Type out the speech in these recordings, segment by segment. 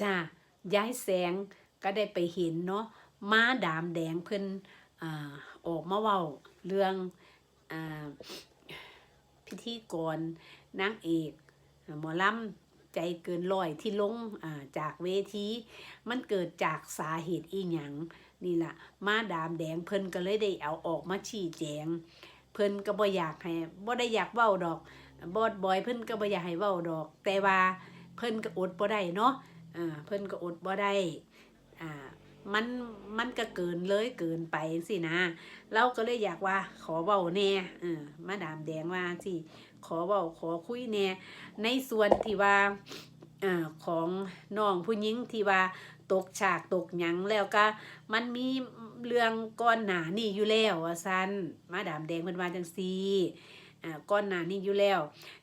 จ้าย้ายแสงก็ได้ไปเห็นเนาะม้าดามแดงเพิ่นอออกมาเว้าเรื่องอพิธีกรนางเอกหมอลำใจเกินร้อยที่ลงจากเวทีมันเกิดจากสาเหตุอีหยังนี่ล่ะม้าดามแดงเพิ่นก็เลยได้เอาออกมาชี้แจง เพิ่นก็บ่อยากให้บ่ได้อยากเว้าดอกบอดบอยเพิ่นก็บ่อยากให้เว้าดอก แต่ว่าเพิ่นก็อดบ่ได้เนาะ อ่าเพิ่นก็อดบ่ได้อ่ามันมันก็เกินเลยเกินไปสินะ เราก็เลยอยากว่าขอเว้าแน่เออมาดามแดงว่าสิขอเว้าขอคุยแน่ในส่วนที่ว่าอของน้องผู้หญิงที่ว่าตกฉากตกหยังแล้วก็ มันมีเรื่องก้อนหนานี่อยู่แล้วว่าซั่นมาดามแดงเพิ่นว่าจังซี่อ่าก้อนหนานี่อยู่แล้ว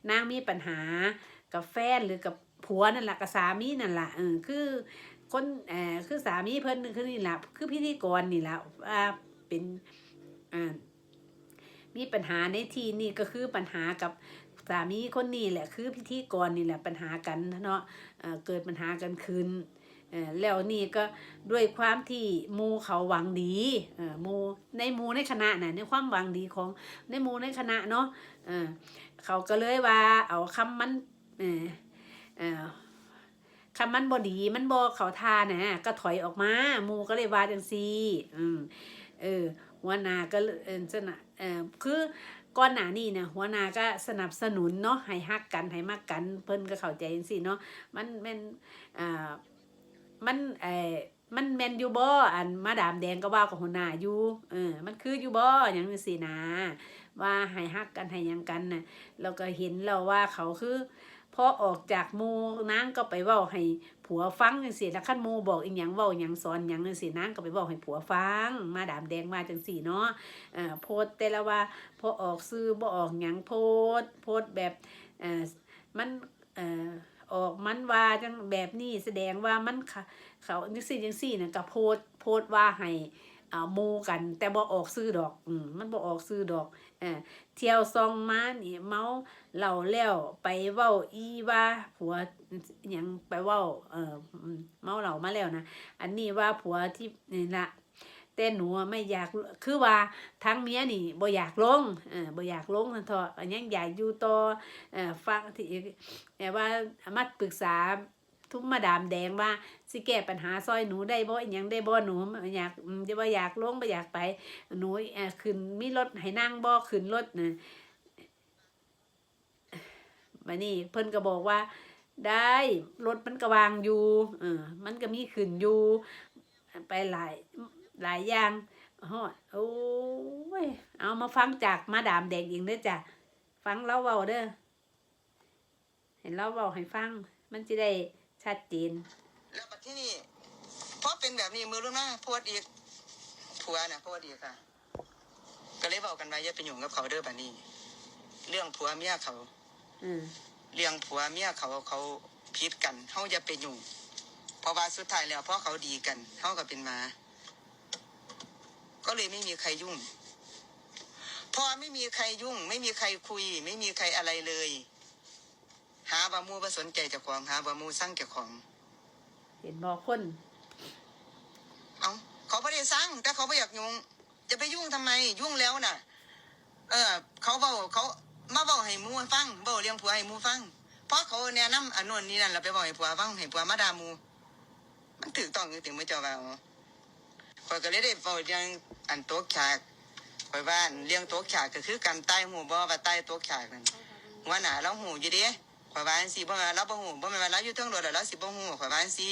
นางมีปัญหากับแฟนหรือกับ ผัวนั่นแหละกับสามีนั่นแหละเออคือคนเออคือสามีเพิ่นคือนี่แหละคือพิธีกรนี่แหละว่าเป็นอ่ามีปัญหาในที่นี่ก็คือปัญหากับสามีคนนี้แหละคือพิธีกรนี่แหละปัญหากันเนาะเออเกิดปัญหากันขึ้นเออแล้วนี่ก็ด้วยความที่มูเขาหวังดีเออมูในมูในคณะน่ะในความหวังดีของในมูในคณะเนาะเออเขาก็เลยว่าเอาคำมันเออเออคำมันบอดีมันบอเขาทานะก็ถอยออกมาหมูก็เลยว่าจังซี่อืมเออหัวหนาก็เออสนะเออคือก่อนหน้านี้เนี่ยหัวหนาก็สนับสนุนเนาะให้ฮักกันให้มากกัน เพิ่นก็เข้าใจจังซี่เนาะมันแม่นอ่ามันเออมันแมนอยู่บ่อันมาดามแดงก็ว่ากับหัวหน้าอยู่เออ มันคืออยู่บ่อย่างนี้สินะว่าให้ฮักกันให้ยังกันน่ะเราก็เห็นแล้วว่าเขาคือ พอออกจากหมูนางก็ไปเว้าให้ผัวฟังจังซี่แล้วคันหมูบอกอีหยังเว้าหยังสอนหยังจังซี่นางก็ไปเว้าให้ผัวฟัง มาดามแดงมาจังซี่เนาะเอ่อโพสแต่ละว่าพอออกซื้อบ่ออกหยังโพสโพสแบบเอ่อมันเอ่อออกมันว่าจังแบบนี้แสดงว่ามันเขาเขาจังซี่จังซี่น่ะก็โพสโพสว่าให้ อ่าหมู่กัน แต่บ่ออกซื้อดอกอืมมันบ่ออกซื้อดอกเออเที่ยวซองมานี่เมาเหล่าแล้วไปเว้าอีว่าผัวยังไปเว้าเออเมาเหล่ามาแล้วนะอันนี้ว่าผัวที่นี่ละแต่หนูไม่อยากคือว่าทั้งเมียนี่บ่อยากลงเออบ่อยากลงนั่นเถอะอันยังอยากอยู่ต่อเอ่อฟังที่แต่ว่ามาปรึกษา ทุกมาดามแดงว่าสิแก้ปัญหาซอยหนูได้บ่อิหยังได้บ่หนูอยากจะว่าอยากลงบ่อยากไป หนูอ่อขึ้นมีรถให้นั่งบ่ขึ้นรถนะมานี่เพิ่นก็บอกว่า ได้รถมันก็วางอยู่เออมันก็มีขึ้นอยู่ไปหลายหลายอย่างฮอดโอ้ยเอามาฟังจากมาดามแดงเองเด้อจ้ะฟังเล่าเว้าเด้อเห็นเล่าเว้าให้ฟัง มันจะได้ ชัดเจนแล้วบัดที่นี่พอเป็นแบบนี้มือรุ่นมาโพดอีกผัวน่ะโพดอีกค่ะ ก็เลยบอกกันว่าอย่าไปยุ่งกับเขาเด้อบัดนี้ เรื่องผัวเมียเขาอืมเรื่องผัวเมียเขาเขาพิดกันเฮาอย่าไปยุ่งเพราะว่าสุดท้ายแล้วเพราะเขาดีกันเฮาก็เป็นหมา ก็เลยไม่มีใครยุ่งพอไม่มีใครยุ่ง ไม่มีใครคุย ไม่มีใครอะไรเลย หาบามูบ่สนใจเจ้าของหาบามูสร้างเจ้าของ เห็นบอกคน เอาเขาไม่ได้สร้างแต่เขาไม่อยากยุ่ง จะไปยุ่งทำไมยุ่งแล้วน่ะ เออ เขาเบาเขามาเบาให้หมูฟังเบาเลี้ยงผัวให้หมูฟังเพราะเขาแนะนำอันโนู้นนี่นั่นเราไปบอกให้ผัวฟังให้ผัวมาด่าหมู มันถูกต้องอยู่ถึงไม่เจ้าว่าข่อยก็เลยได้เบาเรื่องอันโต๊ะฉากข่อยว่าอันเรื่องโต๊ะฉากก็คือการใต้หูบ่ว่าใต้โต๊ะฉากนั่นหัวหน้าเราหูอยู่เดิ ข่อยว่าอันสิบ่แม่นเราบ่หูบ่แม่นว่าเราอยู่เทิงรถแล้วเราสิบ่หูข่อยว่าอันสิ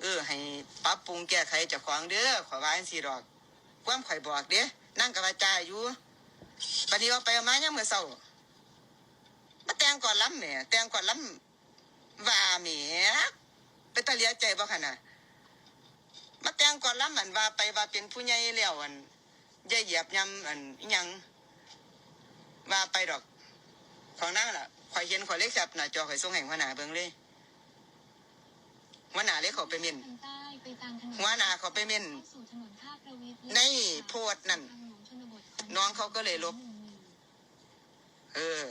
เออ ให้ปรับปรุงแก้ไขเจ้าของเด้อข่อยว่าจังซี่ดอก ความข่อยบอกเด้นั่งกับอาจารย์อยู่บัดนี้ว่าไปเอามายังมื้อเช้ามาแต่งก่อนล้ำแหมแต่งก่อนล้ำว่าแหมเป็นตาเลียใจบ่คั่นน่ะมาแต่งก่อนล้ำอันว่าไปว่าเป็นผู้ใหญ่แล้วอันอย่าเหยียบย่ำอันอิหยังว่าไปดอกของนั่งล่ะ ข่อยเห็นข่อยเล็กจับหน้าจอข่อยส่งให้หัวหน้าเบิ่งเลยหัวหน้าเลยเขาไปเม่นหัวหน้าเขาไปเม่นในโพสต์นั่นน้องเขาก็เลยลบ เออ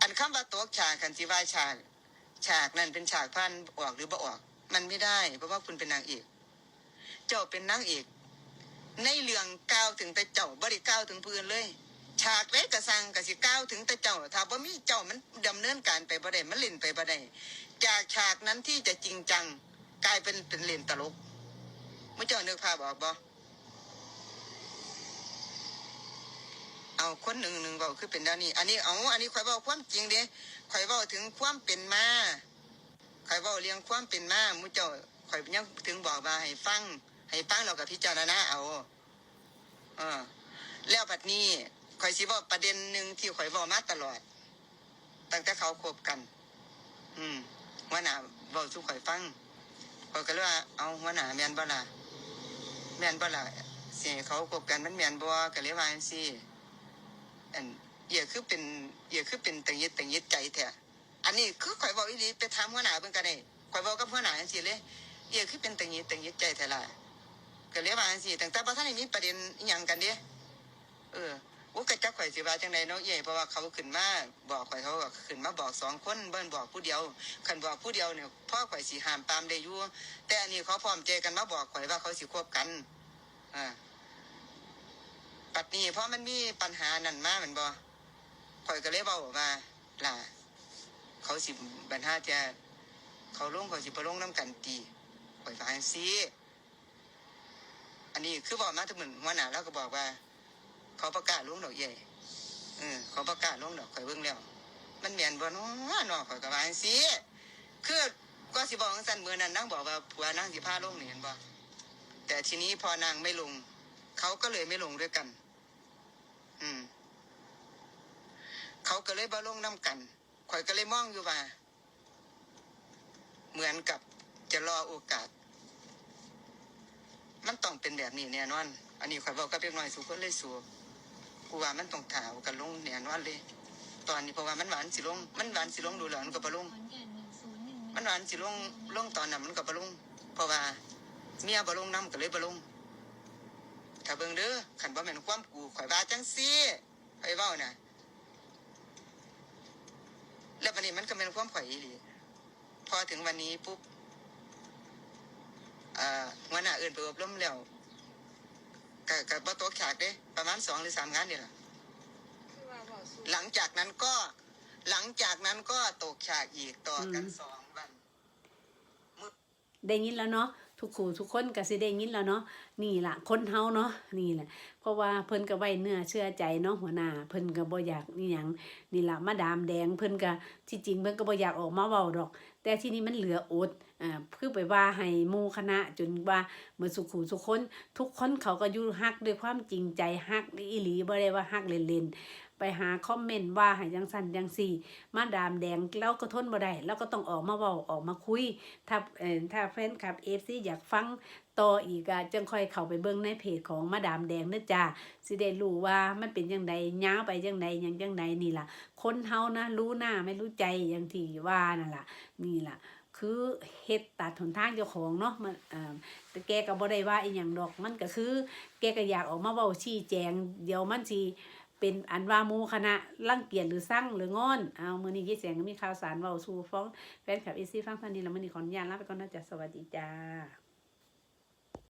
อันคำว่าตกฉากคันสิว่าฉากฉากนั้นเป็นฉากพันออกหรือบ่ออก มันไม่ได้ เพราะว่าคุณเป็นนางเอกเจ้าเป็นนางเอกในเรื่องก้าวถึงแต่เจ้าบริก้าวถึงพื้นเลย ฉากเล็กกระสังกะสิก้าวถึงแต่เจ้าถ้าบ่มีเจ้ามันดำเนินการไปบ่ได้มันเล่นไปบ่ได้จากฉากนั้นที่จะจริงจัง กลายเป็นเป็นเล่นตลกเมื่อเจ้านึกภาพออกบ่เอาคนหนึ่งหนึ่งเบาคือเป็นด้านนี้ อันนี้เอาอันนี้ข่อยเบาความจริงเด้ข่อยเบาถึงความเป็นมาข่อยเบาเรียงความเป็นมามู่เจ้าข่อยยังถึงบอกว่าให้ฟังให้ฟังเรากับพิจารณาเอาเออแล้วบัดนี้ ข่อยสิบอกประเด็นหนึ่งที่ข่อยบอกมาตลอด ตั้งแต่เขาคบกัน อืมหัวหนาบอกทุกข่อยฟังข่อยก็เลยว่าเอาหัวหนาแมนบ่ล่ะแมนบ่ล่ะสิเขาคบกันมันแมนบ่ก็เลยว่าจังซี่อันเอียคือเป็นเอียคือเป็นตังยิดตังยิดใจแท้อันนี้คือข่อยบอกอีหลีไปถามหัวหน้าเบิ่งก็ได้ข่อยบอกกับหัวหน้าจังซี่เลยเอียคือเป็นตังยิดตังยิดใจแท้ล่ะก็เลยว่าจังซี่ตั้งแต่บ่ทันได้มีประเด็นอิหยังกันเด้เออ อ้กะจักข่อยสิว่าจังไดเนาะเอ้ยเพราะว่าเขาขึ้นมาบอกข่อยเขาก็ขึ้นมาบอกสองคนเบิ่นบอกผู้เดียวคันบอกผู้เดียวเนี่ยพ่อข่อยสิห้ามตามได้อยู่แต่อันนี้เขาพร้อมใจกันมาบอกข่อยว่าเขาสิควบกันอ่าปัดนี้เพราะมันมีปัญหานั่นมาแม่นบ่ข่อยก็เลยเว้าว่าล่ะเขาสิปัญหาจะเขาลงเขาสิบลงนํกันตีข่อยว่าจังซีอันนี้คือบอกมาทุกเหมือนหัวหน้าเราก็บอกว่า เขาประกาศลงดอกใหญ่เออเขาประกาศลงดอกข่อยเบิ่งแล้ว มันแม่นบ่เนาะเนาะข่อยก็ว่าจังซี่คือก็สิบอกจังซั่นมือนั้นนางบอกว่าผัวนางสิพาลงนี่เห็นบ่แต่ทีนี้พอนางไม่ลง เขาก็เลยไม่ลงด้วยกัน อืม เขาก็เลยบ่ลงนํกันข่อยก็เลยมองอยู่ว่า เหมือนกับจะรอโอกาส มันต้องเป็นแบบนี้แน่นอน อันนี้ข่อยบอกกับเด็กน้อยสู่คนเลยสู กูว่ามันต้องถาวกันลงแน่นอนเลย ตอนนี้เพราะว่ามันหวานสิลง มันหวานสิลงดูแล้วมันก็บ่ลงมันหวานสิลงลงตอนนั้นมันก็บ่ลงเพราะว่าเมียบ่ลงน้ำก็เลยบ่ลงถ้าเบิ่งเด้อขันบ่แม่นความกูข่อยว่าจังซี่ข่อยเว้าน่ะแล้วบัดนี้มันก็เป็นความข่อยอีหลีพอถึงวันนี้ปุ๊บเอ่อหัวหน้าเอื่นไปอบรมแล้ว กับกับบ่ตกฉากเด้ ประมาณสองหรือสามงานนี่แหละหลังจากนั้นก็ หลังจากนั้นก็ตกฉากอีกต่อกันอืมสองวัน ได้ยินแล้วเนาะทุกคู่ทุกคนก็สิได้ยินแล้วเนาะนี่ล่ะคนเฮาเนาะนี่แหละเพราะว่าเพิ่นก็ไว้เนื้อเชื่อใจเนาะหัวหน้าเพิ่นก็บ่อยากนี่หยังนี่ล่ะมาดามแดงเพิ่นก็ที่จริงเพิ่นก็บ่อยากออกมาเว้าดอก แต่ที่นี่มันเหลืออดอ่าคือไปว่าให้หมู่คณะจนว่าเหมือนสุขุสุคนทุกคนเขาก็อยู่ฮักด้วยความจริงใจฮักอีหลีบ่ได้ว่าฮักเล่นๆ หาคอมเมนต์ว่าให้จังซั่นจังซี่ มาดามแดงเราก็ทนบ่ได้เราก็ต้องออกมาเว้าออกมาคุย ถ้าเอ่อถ้าแฟนคลับ FC อยากฟังต่ออีกอะจังค่อยเข้าไปเบิ่งในเพจของมาดามแดงเด้อจ้าสิได้รู้ว่ามันเป็นจังใดยาวไปจังใดหยังจังใดนี่ล่ะ คนเฮานะรู้หน้าไม่รู้ใจอย่างที่ว่านั่นล่ะ นี่ล่ะคือเฮ็ดตัดหนทางเจ้าของเนาะมันเออแต่แกก็บ่ได้ว่าอีหยังดอกมันก็คือ แกก็อยากออกมาเว้าชี้แจง เดี๋ยวมันสิ เป็นอันว่ามูคณะรังเกียจหรือสร้างหรืองอน เอามือนี้ยี่แสงก็มีข่าวสารเว้าสูฟ้องแฟนคลับ AC ฟังพันนีแล้วมือนี้ขออนุญาตลาไปก่อนนะจ๊ะสวัสดีจ้า